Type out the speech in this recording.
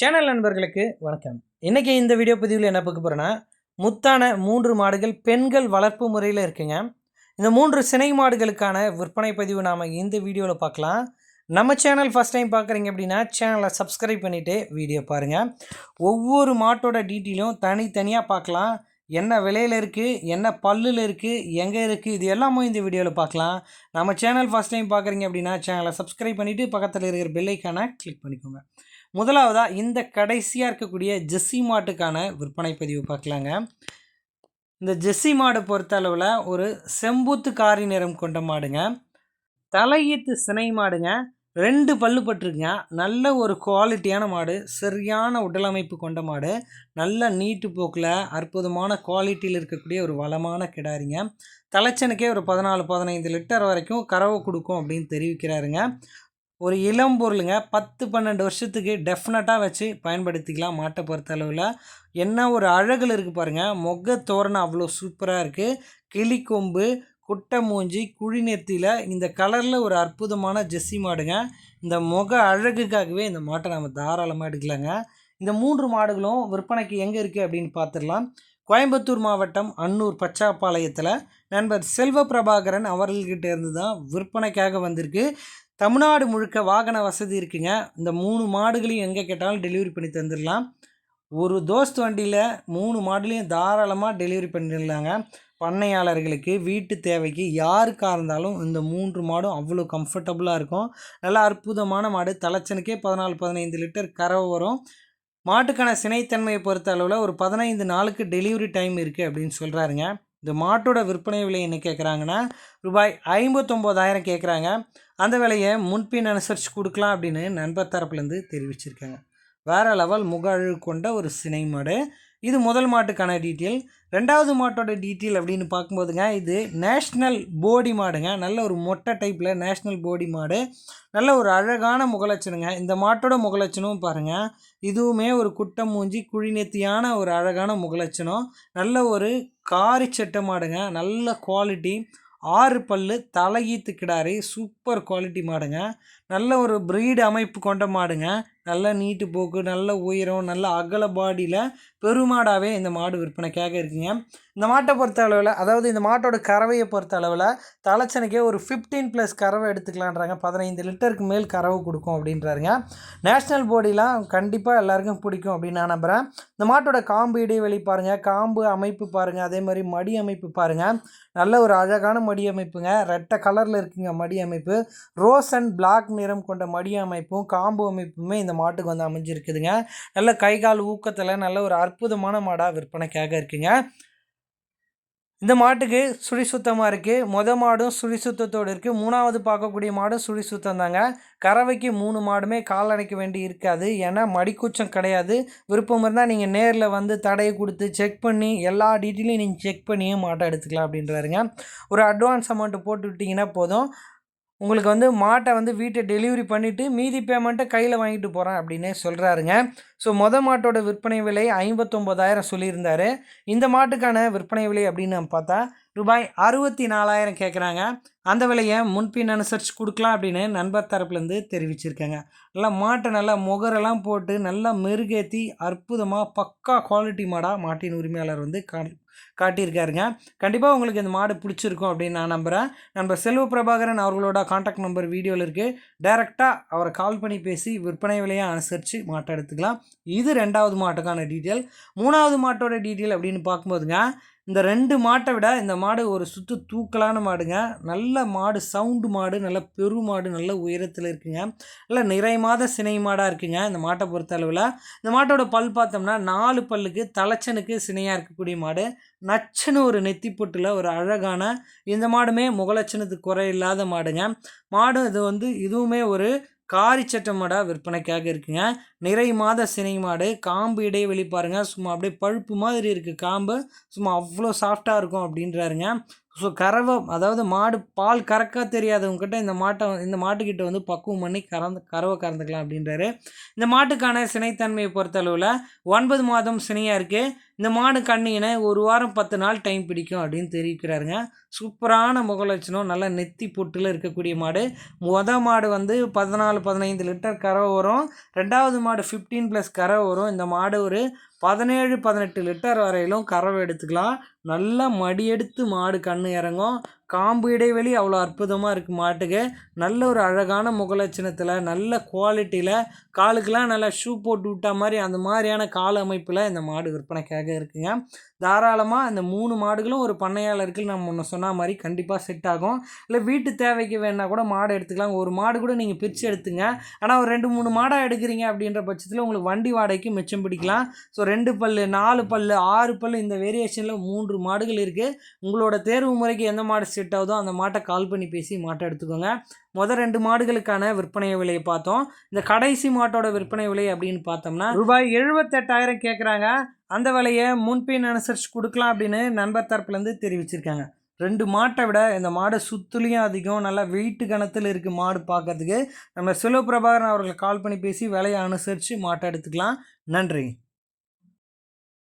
Channel நண்பர்களுக்கு வணக்கம். இன்றைக்கி இந்த வீடியோ பதிவில் என்ன பார்க்க போகிறேன்னா முத்தான மூன்று மாடுகள் பெண்கள் வளர்ப்பு முறையில் இருக்குங்க. இந்த மூன்று சினை மாடுகளுக்கான விற்பனை பதிவு நாம் இந்த வீடியோவில் பார்க்கலாம். நம்ம சேனல் ஃபஸ்ட் டைம் பார்க்குறீங்க அப்படின்னா சேனலை சப்ஸ்கிரைப் பண்ணிவிட்டு வீடியோ பாருங்கள் ஒவ்வொரு மாட்டோட டீட்டெயிலும் தனித்தனியாக பார்க்கலாம். என்ன விலையில் இருக்குது என்ன பல்லில் இருக்குது எங்கே இருக்குது இது எல்லாமே இந்த வீடியோவில் பார்க்கலாம். நம்ம சேனல் ஃபஸ்ட் டைம் பார்க்குறீங்க அப்படின்னா சேனலை சப்ஸ்கிரைப் பண்ணிவிட்டு பக்கத்தில் இருக்கிற பெல்லைக்கான கிளிக் பண்ணிக்கோங்க. முதலாவதாக இந்த கடைசியாக இருக்கக்கூடிய ஜெஸ்ஸி மாட்டுக்கான விற்பனை பதிவு பார்க்கலாங்க. இந்த ஜெஸ்ஸி மாடு பொறுத்த அளவில் ஒரு செம்பூத்து காரி நிறம் கொண்ட மாடுங்க. தலையீத்து சினை மாடுங்க. ரெண்டு பல்லு பட்டிருக்குங்க. நல்ல ஒரு குவாலிட்டியான மாடு. சரியான உடலமைப்பு கொண்ட மாடு. நல்ல நீட்டு போக்கில் அற்புதமான குவாலிட்டியில் இருக்கக்கூடிய ஒரு வளமான கிடாரிங்க. தலைச்சனுக்கே ஒரு பதினாலு பதினைந்து லிட்டர் வரைக்கும் கறவை கொடுக்கும் அப்படின்னு தெரிவிக்கிறாருங்க. ஒரு இளம் பொருளுங்க. பத்து பன்னெண்டு வருஷத்துக்கு டெஃபினட்டாக வச்சு பயன்படுத்திக்கலாம் மாட்டை பொறுத்த அளவில் என்ன ஒரு அழகில் இருக்குது பாருங்கள் மொக்க தோரணம் அவ்வளோ சூப்பராக இருக்குது கிளிக்கொம்பு குட்டை மூஞ்சி குழி நெத்தியில் இந்த கலரில் ஒரு அற்புதமான ஜெஸ்ஸி மாடுங்க. இந்த முக அழகுக்காகவே இந்த மாட்டை நம்ம தாராளமாக எடுக்கலாங்க. இந்த மூன்று மாடுகளும் விற்பனைக்கு எங்கே இருக்குது அப்படின்னு பார்த்துடலாம் கோயம்புத்தூர் மாவட்டம் அன்னூர் பச்சாப்பாளையத்தில் நண்பர் செல்வ பிரபாகரன் அவர்கள்கிட்ட இருந்து தான் விற்பனைக்காக வந்திருக்கு. தமிழ்நாடு முழுக்க வாகன வசதி இருக்குங்க. இந்த மூணு மாடுகளையும் எங்கே கேட்டாலும் டெலிவரி பண்ணி தந்துடலாம். ஒரு தோஸ்த் வண்டியில் மூணு மாடுலையும் தாராளமாக டெலிவரி பண்ணிடலாங்க. பண்ணையாளர்களுக்கு வீட்டு தேவைக்கு யாருக்காக இருந்தாலும் இந்த மூன்று மாடும் அவ்வளோ கம்ஃபர்டபுளாக இருக்கும். நல்லா அற்புதமான மாடு. தலைச்சனுக்கே பதினாலு பதினைந்து லிட்டர் கறவை வரும். மாட்டுக்கான சினைத்தன்மையை பொறுத்த அளவில் ஒரு பதினைந்து நாளுக்கு டெலிவரி டைம் இருக்குது அப்படின்னு சொல்கிறாருங்க இந்த மாட்டோட விற்பனை விலை என்ன கேட்குறாங்கன்னா ரூபாய் ஐம்பத்தொம்போதாயிரம் கேட்குறாங்க அந்த விலையை முன்பின் அனுசரித்து கொடுக்கலாம் அப்படின்னு நண்பர் தரப்புலேருந்து தெரிவிச்சிருக்காங்க. வேறு லெவல் முக அழகு கொண்ட ஒரு சினை மாடு. இது முதல் மாட்டுக்கான டீட்டெயில். ரெண்டாவது மாட்டோட டீட்டெயில் அப்படின்னு பார்க்கும்போதுங்க இது நேஷ்னல் போடி மாடுங்க. நல்ல ஒரு மொட்டை டைப்பில் நேஷ்னல் போடி மாடு. நல்ல ஒரு அழகான முகலட்சணுங்க. இந்த மாட்டோட முகலட்சணம் பாருங்கள் இதுவுமே ஒரு குட்டம் மூஞ்சி குழிநெத்தியான ஒரு அழகான முகலட்சணம். நல்ல ஒரு காரி செட்டை மாடுங்க. நல்ல குவாலிட்டி ஆறு பல்லு தலையீத்து கிடாரி சூப்பர் குவாலிட்டி மாடுங்க. நல்ல ஒரு ப்ரீடு அமைப்பு கொண்ட மாடுங்க. நல்ல நீட்டு போக்கு நல்ல உயரம் நல்ல அகல பாடியில் பெருமாடாகவே இந்த மாடு விற்பனைக்காக இருக்குங்க. இந்த மாட்டை பொறுத்த அளவில் அதாவது இந்த மாட்டோட கறவையை பொறுத்த அளவில் தலைச்சனைக்கே ஒரு ஃபிஃப்டீன் ப்ளஸ் கறவை எடுத்துக்கலான்றாங்க. பதினைந்து லிட்டருக்கு மேல் கறவை கொடுக்கும் அப்படின்றாருங்க. நேஷ்னல் போடிலாம் கண்டிப்பாக எல்லாருக்கும் பிடிக்கும் அப்படின்னு நான் நம்புகிறேன் இந்த மாட்டோட காம்பு இடைவெளி பாருங்கள் காம்பு அமைப்பு பாருங்கள் அதே மாதிரி மடி அமைப்பு பாருங்கள் நல்ல ஒரு அழகான மடி அமைப்புங்க. ரெட்டை கலரில் இருக்குங்க மடி அமைப்பு. ரோஸ் அண்ட் பிளாக் நிறம் கொண்ட மடி அமைப்பும் காம்பு அமைப்புமே இந்த மாட்டுக்கு வந்து அமைஞ்சிருக்குதுங்க. நல்ல கை கால் ஊக்கத்தில் நல்ல ஒரு அற்புதமான மாடாக விற்பனைக்காக இருக்குங்க. இந்த மாட்டுக்கு சுழி சுத்தமாக இருக்குது மொத மாடும் சுழி சுத்தத்தோடு இருக்குது மூணாவது பார்க்கக்கூடிய மாடும் சுழி சுத்தம் தாங்க கறவைக்கு மூணு மாடுமே கால் அணைக்க வேண்டி இருக்காது. ஏன்னா மடிக்கூச்சம் கிடையாது. விருப்பம் இருந்தால் நீங்கள் நேரில் வந்து தடையை கொடுத்து செக் பண்ணி எல்லா டீட்டெயிலையும் நீங்கள் செக் பண்ணியே மாட்டை எடுத்துக்கலாம் அப்படின்றாருங்க. ஒரு அட்வான்ஸ் அமௌண்ட்டு போட்டு விட்டிங்கன்னா போதும். உங்களுக்கு வந்து மாட்டை வந்து வீட்டை டெலிவரி பண்ணிவிட்டு மீதி பேமெண்ட்டை கையில் வாங்கிட்டு போகிறேன் அப்படின்னு சொல்கிறாருங்க ஸோ மொதல் மாட்டோட விற்பனை விலை ஐம்பத்தொம்போதாயிரம் சொல்லியிருந்தார். இந்த மாட்டுக்கான விற்பனை விலை அப்படின்னு நம்ம பார்த்தா ரூபாய் அறுபத்தி நாலாயிரம் கேட்குறாங்க அந்த விலையை முன்பின் அனுசரித்து கொடுக்கலாம் அப்படின்னு நண்பர் தரப்புலேருந்து தெரிவிச்சிருக்காங்க. நல்லா மாட்டை நல்லா முகரெல்லாம் போட்டு நல்லா மெருகேற்றி அற்புதமாக பக்கா குவாலிட்டி மாடாக மாட்டின் உரிமையாளர் வந்து கா காட்டியிருக்காருங்க. கண்டிப்பாக உங்களுக்கு இந்த மாடு பிடிச்சிருக்கும் அப்படின்னு நான் நம்புகிறேன் நம்ம செல்வ பிரபாகரன் அவர்களோட காண்டாக்ட் நம்பர் வீடியோவில் இருக்குது டைரெக்டாக அவரை கால் பண்ணி பேசி விற்பனை விலையாக அனுசரித்து மாட்டை எடுத்துக்கலாம். இது ரெண்டாவது மாட்டுக்கான டீட்டெயில். மூணாவது மாட்டோட டீட்டெயில் அப்படின்னு பார்க்கும்போதுங்க இந்த ரெண்டு மாட்டை விட இந்த மாடு ஒரு சுற்று தூக்கலான மாடுங்க. நல்ல மாடு சவுண்டு மாடு நல்ல பெரு மாடு நல்ல உயரத்தில் இருக்குங்க. நல்ல நிறை மாத சினை மாடாக இருக்குங்க இந்த மாட்டை பொறுத்த அளவில் இந்த மாட்டோட பல் பார்த்தோம்னா நாலு பல்லுக்கு தலைச்சனுக்கு சினையாக இருக்கக்கூடிய மாடு. நச்சுன்னு ஒரு நெத்திப்பொட்டில் ஒரு அழகான இந்த மாடுமே முகலட்சணத்துக்கு குறை இல்லாத மாடுங்க. மாடு இது வந்து இதுவுமே ஒரு காரி சட்ட மாடாக விற்பனைக்காக இருக்குங்க. நிறை மாத சினை மாடு. காம்பு இடைவெளி பாருங்கள் சும்மா அப்படியே பழுப்பு மாதிரி இருக்குது காம்பு. சும்மா அவ்வளோ சாஃப்டாக இருக்கும் அப்படின்றாருங்க. ஸோ கறவை அதாவது மாடு பால் கறக்க தெரியாதவங்ககிட்ட இந்த மாட்டை இந்த மாட்டுக்கிட்ட வந்து பக்குவம் பண்ணி கறந்து கறவை கறந்துக்கலாம் அப்படின்றாரு. இந்த மாட்டுக்கான சினைத்தன்மையை பொறுத்தளவில் ஒன்பது மாதம் சினையாக இருக்குது இந்த மாடு கண்ணினை ஒரு வாரம் பத்து நாள் டைம் பிடிக்கும் அப்படின்னு தெரிவிக்கிறாருங்க. சூப்பரான முகலட்சணம். நல்ல நெத்தி பொட்டில் இருக்கக்கூடிய மாடு. முத மாடு வந்து பதினாலு பதினைந்து லிட்டர் கறவை வரும். ரெண்டாவது மாடு ஃபிஃப்டீன் ப்ளஸ் கரை வரும். இந்த மாடு ஒரு பதினேழு பதினெட்டு லிட்டர் வரையிலும் கறவை எடுத்துக்கலாம். நல்லா மடியெடுத்து மாடு கண்ணு இறங்கும். காம்பு இடைவெளி அவ்வளோ அற்புதமாக இருக்குது மாட்டுக்கு. நல்ல ஒரு அழகான முகலட்சணத்தில் நல்ல குவாலிட்டியில் காலுக்கெல்லாம் நல்லா ஷூ போட்டு விட்டா மாதிரி அந்த மாதிரியான கால அமைப்பில் இந்த மாடு விற்பனைக்காக இருக்குங்க. தாராளமாக இந்த மூணு மாடுகளும் ஒரு பண்ணையாளருக்கு நம்ம முன்ன சொன்ன மாதிரி கண்டிப்பாக செட் ஆகும். இல்லை வீட்டு தேவைக்கு வேணால் கூட மாடு எடுத்துக்கலாம். ஒரு மாடு கூட நீங்கள் பிரித்து எடுத்துங்க. ஆனால் ஒரு ரெண்டு மூணு மாடாக எடுக்கிறீங்க அப்படின்ற பட்சத்தில் உங்களுக்கு வண்டி வாடகைக்கு மிச்சம் பிடிக்கலாம். ஸோ ரெண்டு பல்லு நாலு பல்லு ஆறு பல்லு இந்த வேரியேஷனில் மூன்று மாடுகள் இருக்குது உங்களோட தேர்வு முறைக்கு எந்த மாடு செட் ஆகுதோ அந்த மாட்டை கால் பண்ணி பேசி மாட்டை எடுத்துக்கோங்க. முதல் ரெண்டு மாடுகளுக்கான விற்பனை விலையை பார்த்தோம். இந்த கடைசி மாட்டோட விற்பனை விலை அப்படின்னு பார்த்தோம்னா ரூபாய் எழுபத்தெட்டாயிரம் கேட்குறாங்க அந்த விலையை முன்பின் அனுசரித்து கொடுக்கலாம் அப்படின்னு நண்பர் தரப்புலேருந்து தெரிவிச்சிருக்காங்க. ரெண்டு மாட்டை விட இந்த மாடு சுத்துலேயும் அதிகம் நல்லா வெயிட்டு கணத்தில் இருக்குது மாடு பார்க்கறதுக்கு. நம்ம சிவபிரபாகரன் அவர்களை கால் பண்ணி பேசி விலையை அனுசரித்து மாட்டை எடுத்துக்கலாம். நன்றி.